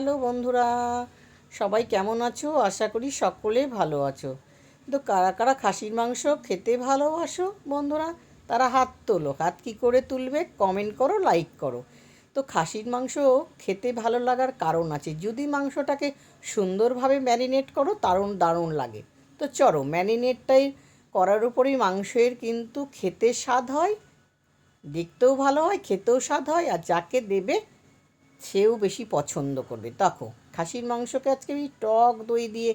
Hello বন্ধুরা, সবাই কেমন আছো? আশা করি সকলে ভালো আছো। তো কারা কারা খাসির মাংস খেতে ভালোবাসো বন্ধুরা, তারা হাত তোলো। হাত কী করে তুলবে কমেন্ট করো, লাইক করো। তো খাসির মাংস খেতে ভালো লাগার কারণ আছে। যদি মাংসটাকে সুন্দরভাবে ম্যারিনেট করো, দারুণ দারুণ লাগে। তো চলো, ম্যারিনেটটাই করার উপরেই মাংসের কিন্তু খেতে স্বাদ হয়, দেখতেও ভালো হয়, খেতেও স্বাদ হয়, আর যাকে দেবে সেও বেশি পছন্দ করবে। দেখো, খাসির মাংসকে আজকে আমি টক দই দিয়ে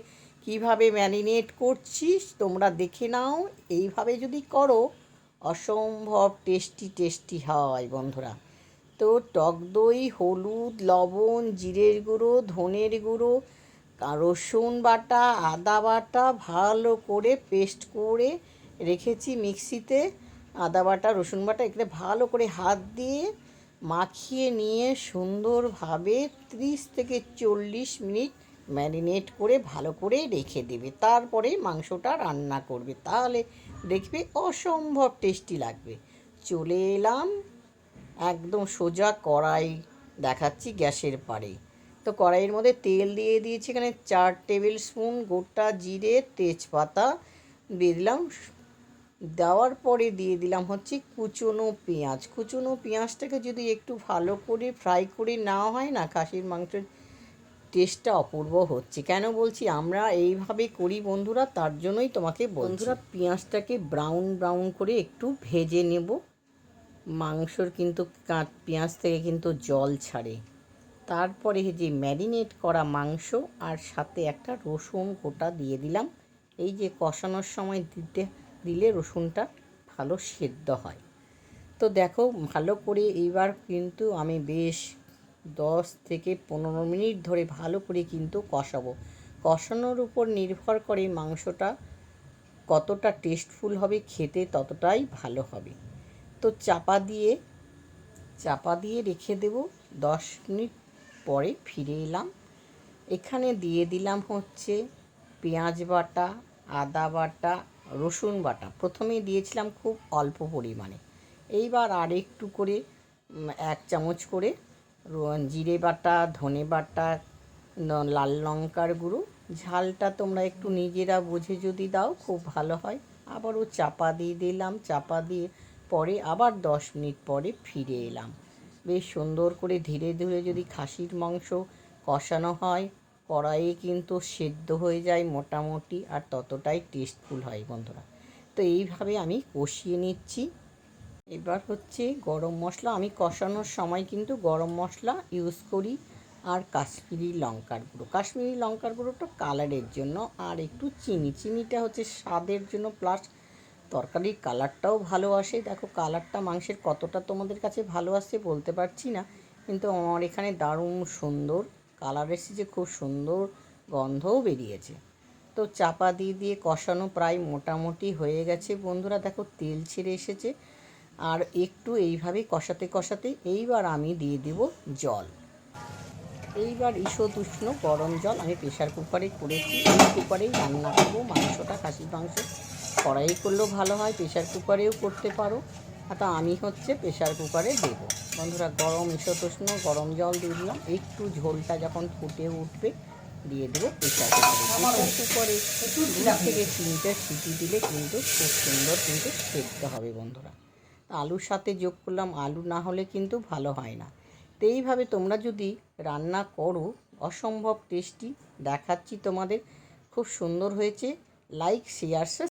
কীভাবে ম্যারিনেট করছিস তোমরা দেখে নাও, এইভাবে যদি করো, অসম্ভব টেস্টি টেস্টি হয় বন্ধুরা। তো টক দই, হলুদ, লবণ, জিরের গুঁড়ো, ধনের গুঁড়ো রসুন বাটা, আদা বাটা ভালো করে পেস্ট করে রেখেছি মিক্সিতে। আদা বাটা, রসুন বাটা এখানে ভালো করে হাত দিয়ে মাখিয়ে নিয়ে সুন্দরভাবে ত্রিশ থেকে চল্লিশ মিনিট ম্যারিনেট করে ভালো করে রেখে দেবে। তারপরে মাংসটা রান্না করবে। তাহলে দেখবে অসম্ভব টেস্টি লাগবে। চলে এলাম একদম সোজা কড়াই দেখাচ্ছি গ্যাসের পাড়ে তো কড়াইয়ের মধ্যে তেল দিয়ে দিয়েছি। এখানে চার টেবিল স্পুন গোটা জিরে তেজপাতা দিয়ে দিলাম। দেওয়ার পরে দিয়ে দিলাম হচ্ছে কুচনো পেঁয়াজ। কুচনো পেঁয়াজটাকে যদি একটু ভালো করে ফ্রাই করে না হয় না, খাসির মাংসের টেস্টটা অপূর্ব হচ্ছে। কেন বলছি? আমরা এইভাবে করি বন্ধুরা, তার জন্যই তোমাকে বন্ধুরা, পেঁয়াজটাকে ব্রাউন ব্রাউন করে একটু ভেজে নেব। মাংসর কিন্তু কাঁচ, পেঁয়াজ থেকে কিন্তু জল ছাড়ে। তারপরে যে ম্যারিনেট করা মাংস, আর সাথে একটা রসুন গোটা দিয়ে দিলাম। এই যে কষানোর সময় দিতে দিলে রসুনটা ভালো সেদ্ধ হয়। তো দেখো, ভালো করে এইবার কিন্তু আমি বেশ দশ থেকে পনেরো মিনিট ধরে ভালো করে কিন্তু কষাবো। কষানোর উপর নির্ভর করে মাংসটা কতটা টেস্টফুল হবে, খেতে ততটাই ভালো হবে। তো চাপা দিয়ে চাপা দিয়ে রেখে দেব। দশ মিনিট পরে ফিরে এলাম। এখানে দিয়ে দিলাম হচ্ছে পেঁয়াজ বাটা, আদা বাটা রসুন বাটা। প্রথমেই দিয়েছিলাম খুব অল্প পরিমাণে। এইবার আর একটু করে এক চামচ করে জিরে বাটা, ধনে বাটা লাল লঙ্কার গুঁড়ো। ঝালটা তোমরা একটু নিজেরা বুঝে যদি দাও, খুব ভালো হয়। আবারও চাপা দিয়ে দিলাম। চাপা দিয়ে পরে আবার দশ মিনিট পরে ফিরে এলাম। বেশ সুন্দর করে ধীরে ধীরে যদি খাসির মাংস কষানো হয় কড়াইয়ে কিন্তু সেদ্ধ হয়ে যায় মোটামুটি আর ততটাই টেস্টফুল হয় বন্ধুরা। তো এইভাবে আমি কষিয়ে নিচ্ছি। এবার হচ্ছে গরম মশলা, আমি কষানোর সময় কিন্তু গরম মশলা ইউজ করি আর কাশ্মীরি লঙ্কার গুঁড়ো। কাশ্মীরি লঙ্কার গুঁড়োটা কালারের জন্য আর একটু চিনি। চিনিটা হচ্ছে স্বাদের জন্য প্লাস তরকারির কালারটাও ভালো আসে। দেখো কালারটা মাংসের কতটা তোমাদের কাছে ভালো আসছে বলতে পারছি না, কিন্তু আমার এখানে দারুণ সুন্দর কালার এসেছে খুব সুন্দর গন্ধও বেরিয়েছে। তো চাপা দিয়ে দিয়ে কষানো প্রায় মোটামুটি হয়ে গেছে বন্ধুরা, দেখো তেল ছেড়ে এসেছে। আর একটু এইভাবে কষাতে কষাতে এইবার আমি দিয়ে দেব জল। এইবার ঈষৎ উষ্ণ গরম জল আমি প্রেশার কুকারে করেছি। এই কুকারেই রান্না করব, মাংসটা, খাসির মাংস। কড়াই করলেও ভালো হয় প্রেশার কুকারেও করতে পারো। তা আমি হচ্ছে প্রেশার কুকারে দেবো। বন্ধুরা গরম উষ্ণ গরম জল দিয়ে দিলাম। একটু ঝোলটা যখন ফুটে উঠবে, দিয়ে দেবো প্রেশার কুকারে। দু থেকে তিনটে সিটি দিলে কিন্তু খুব সুন্দর কিন্তু সেদ্ধ হবে বন্ধুরা। আলুর সাথে যোগ করলাম, আলু না হলে কিন্তু ভালো হয় না। তো এইভাবে তোমরা যদি রান্না করো, অসম্ভব টেস্টি, দেখাচ্ছি তোমাদের। খুব সুন্দর হয়েছে। Like share